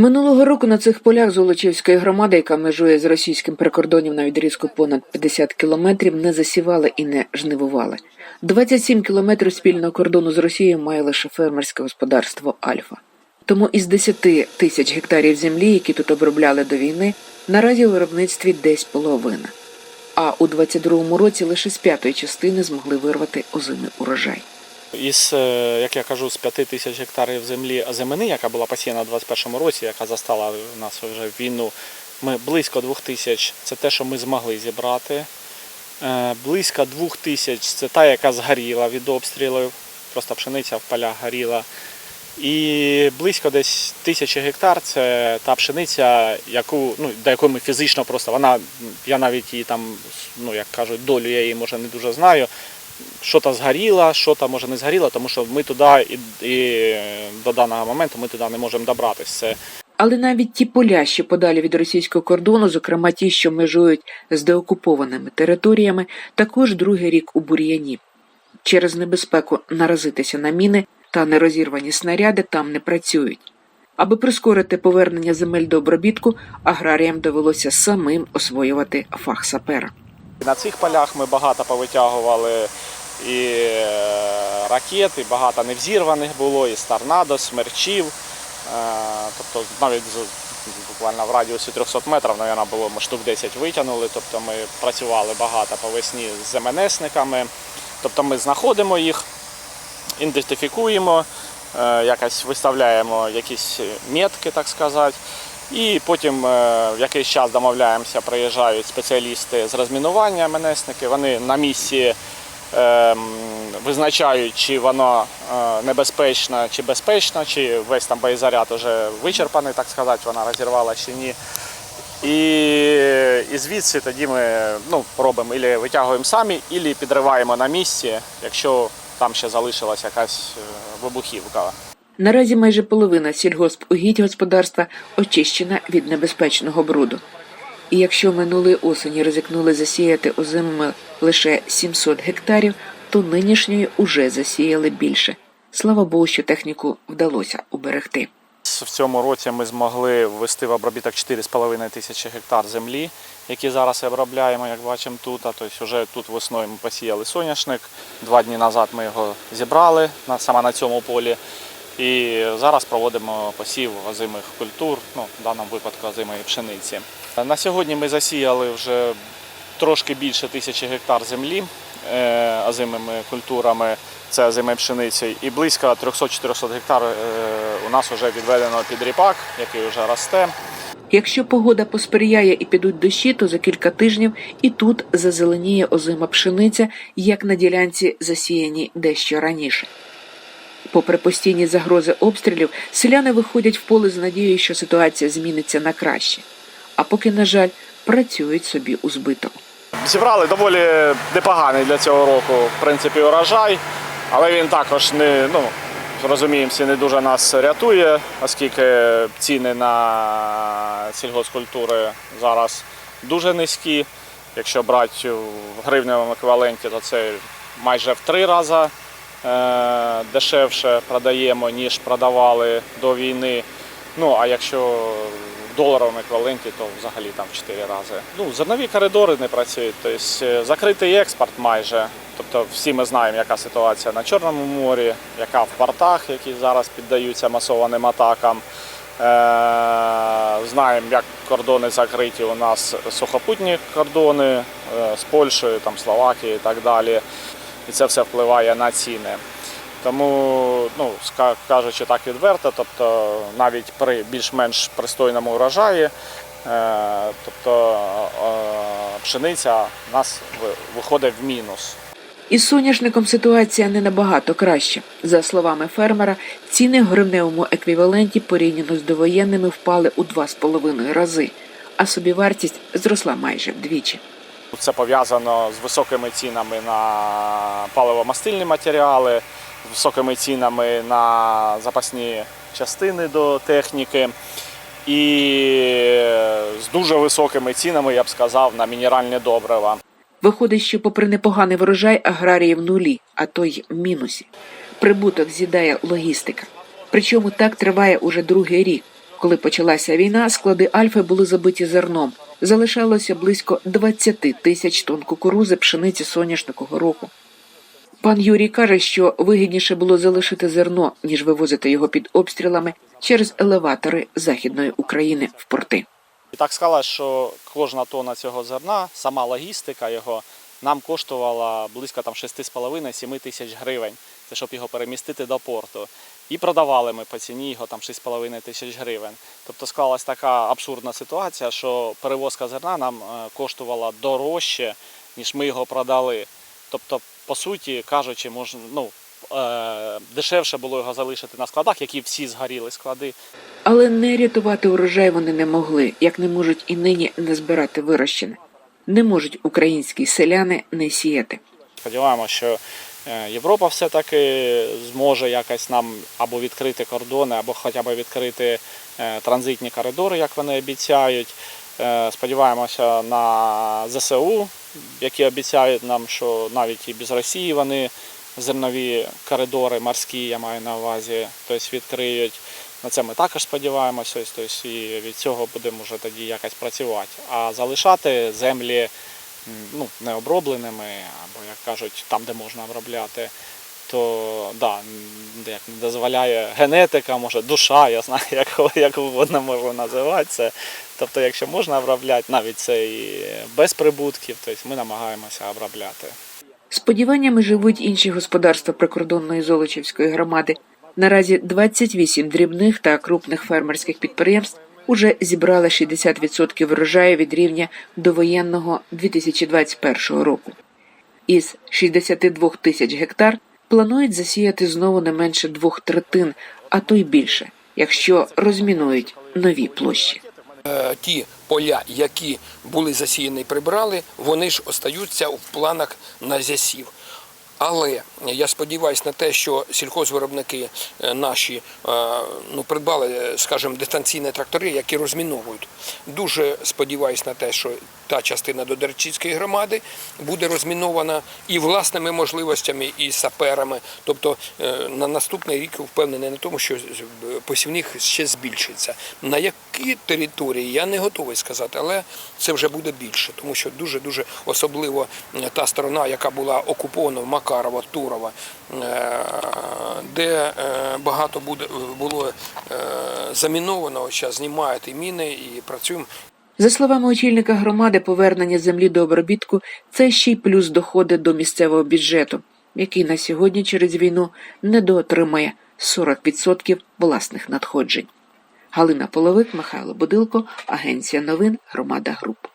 Минулого року на цих полях Золочівської громади, яка межує з російським прикордонням на відрізку понад 50 кілометрів, не засівали і не жнивували. 27 кілометрів спільного кордону з Росією має лише фермерське господарство Альфа. Тому із 10 тисяч гектарів землі, які тут обробляли до війни, наразі у виробництві десь половина. А у 22-му році лише з п'ятої частини змогли вирвати озимий урожай. Із, е, як я кажу, з 5 тисяч гектарів землі озимини, яка була посіяна у 2021 році, яка застала нас вже війну, ми близько 2 тисяч це те, що ми змогли зібрати. Е, Близько 2 тисяч це та, яка згоріла від обстрілів, просто пшениця в полях горіла. І близько десь тисячі гектар це та пшениця, яку, ну, до якої ми фізично просто вона, я навіть її там, ну як кажуть, долю я її може не дуже знаю. Що то згоріло, що то може не згоріло, тому що ми туди і, і до даного моменту ми туди не можемо добратися. Але навіть ті поля, що подалі від російського кордону, зокрема ті, що межують з деокупованими територіями, також другий рік у бур'яні. Через небезпеку наразитися на міни та нерозірвані снаряди там не працюють. Аби прискорити повернення земель до обробітку, аграріям довелося самим освоювати фах сапера. На цих полях ми багато повитягували і е, ракет, і багато невзірваних було, і торнадо, смерчів. Е, Тобто навіть буквально в радіусі 300 метрів, мабуть, було ми штук 10 витягнули. Тобто ми працювали багато по весні з ЗМНСниками. Тобто ми знаходимо їх, ідентифікуємо, е, якось виставляємо якісь метки, так сказати. І потім е, в якийсь час домовляємося, приїжджають спеціалісти з розмінування МНСники. Вони на місці ем, визначають, чи воно е, небезпечно, чи безпечно, чи весь там боєзаряд вже вичерпаний, так сказати, вона розірвала чи ні. І, і звідси тоді ми ну, робимо ілі витягуємо самі, ілі підриваємо на місці, якщо там ще залишилась якась е, вибухівка. Наразі майже половина сільгоспугідь господарства очищена від небезпечного бруду. І якщо минулої осені ризикнули засіяти озимими лише 700 гектарів, то нинішньої уже засіяли більше. Слава Богу, що техніку вдалося уберегти. В цьому році ми змогли ввести в обробіток 4,5 тисячі гектар землі, які зараз обробляємо, як бачимо тут. А Тобто вже тут весною ми посіяли соняшник. Два дні назад ми його зібрали саме на цьому полі. І зараз проводимо посів озимих культур, ну, в даному випадку озимої пшениці. На сьогодні ми засіяли вже трошки більше тисячі гектар землі е, озимими культурами, це озимої пшениці, і близько 300-400 гектар е, у нас вже відведено під ріпак, який вже росте. Якщо погода посприяє і підуть дощі, то за кілька тижнів і тут зазеленіє озима пшениця, як на ділянці засіяні дещо раніше. Попри постійні загрози обстрілів, селяни виходять в поле з надією, що ситуація зміниться на краще. А поки, на жаль, працюють собі у збиток. Зібрали доволі непоганий для цього року, в принципі, урожай, але він також не, ну, розуміємо, всі не дуже нас рятує, оскільки ціни на сільгоспкультури зараз дуже низькі. Якщо брати в гривневому еквіваленті, то це майже в три рази дешевше продаємо, ніж продавали до війни. Ну, а якщо в доларовому еквіваленті, то взагалі там в 4 рази. Ну, зернові коридори не працюють, тобто е, закритий експорт майже. Тобто всі ми знаємо, яка ситуація на Чорному морі, яка в портах, які зараз піддаються масованим атакам. Е, Знаємо, як кордони закриті у нас сухопутні кордони е, з Польщею, там, Словакією і так далі. І це все впливає на ціни. Тому, ну, кажучи так відверто, тобто навіть при більш-менш пристойному урожаї, е, тобто е, пшениця у нас виходить в мінус. Із соняшником ситуація не набагато краща. За словами фермера, ціни в гривневому еквіваленті порівняно з довоєнними впали у 2,5 рази, а собівартість зросла майже вдвічі. Це пов'язано з високими цінами на паливомастильні матеріали, з високими цінами на запасні частини до техніки і з дуже високими цінами, я б сказав, на мінеральні добрива. Виходить, що попри непоганий врожай аграрії в нулі, а то й мінусі. Прибуток з'їдає логістика. Причому так триває уже другий рік. Коли почалася війна, склади Альфи були забиті зерном. Залишалося близько 20 тисяч тонн кукурузи, пшениці соняшнику гороху. Пан Юрій каже, що вигідніше було залишити зерно, ніж вивозити його під обстрілами через елеватори Західної України в порти. І так сказала, що кожна тонна цього зерна, сама логістика його, нам коштувала близько там 6,5-7 тисяч гривень. Щоб його перемістити до порту. І продавали ми по ціні його там 6,5 тисяч гривень. Тобто склалась така абсурдна ситуація, що перевозка зерна нам е, коштувала дорожче, ніж ми його продали. Тобто, по суті кажучи, можна, ну, е, дешевше було його залишити на складах, які всі згоріли склади. Але не рятувати урожай вони не могли, як не можуть і нині не збирати вирощене. Не можуть українські селяни не сіяти. Сподіваємося, що Європа все-таки зможе якось нам або відкрити кордони, або хоча б відкрити е, транзитні коридори, як вони обіцяють. Е, Сподіваємося на ЗСУ, які обіцяють нам, що навіть і без Росії вони зернові коридори морські, я маю на увазі, тобто відкриють. На це ми також сподіваємося, тобто і від цього будемо вже тоді якось працювати. А залишати землі ну, необробленими, або, як кажуть, там, де можна обробляти, то да, як не дозволяє генетика, може душа, я знаю, як, як угодно можу називати це. Тобто, якщо можна обробляти, навіть це і без прибутків, тобто ми намагаємося обробляти. Сподіваннями живуть інші господарства прикордонної Золочівської громади. Наразі 28 дрібних та крупних фермерських підприємств уже зібрали 60% врожаю від рівня довоєнного 2021 року. Із 62 тисяч гектар планують засіяти знову не менше двох третин, а то й більше, якщо розмінують нові площі. Е, ті поля, які були засіяні прибрали, вони ж остаються в планах на засів. Але я сподіваюся на те, що сільхозвиробники е, наші е, ну, придбали, е, скажімо, дистанційні трактори, які розміновують. Дуже сподіваюся на те, що та частина до Дерчицької громади буде розмінована і власними можливостями, і саперами. Тобто на наступний рік впевнений на тому, що посівних ще збільшиться. На які території я не готовий сказати, але це вже буде більше, тому що дуже дуже особливо та сторона, яка була окупована Макарова, Турова, е, де е, багато буде було е, заміновано. Зараз знімають і міни і працюємо. За словами очільника громади, повернення землі до обробітку це ще й плюс доходи до місцевого бюджету, який на сьогодні через війну недоотримає 40% власних надходжень. Галина Половик, Михайло Будилко, Агенція новин, Громада Груп.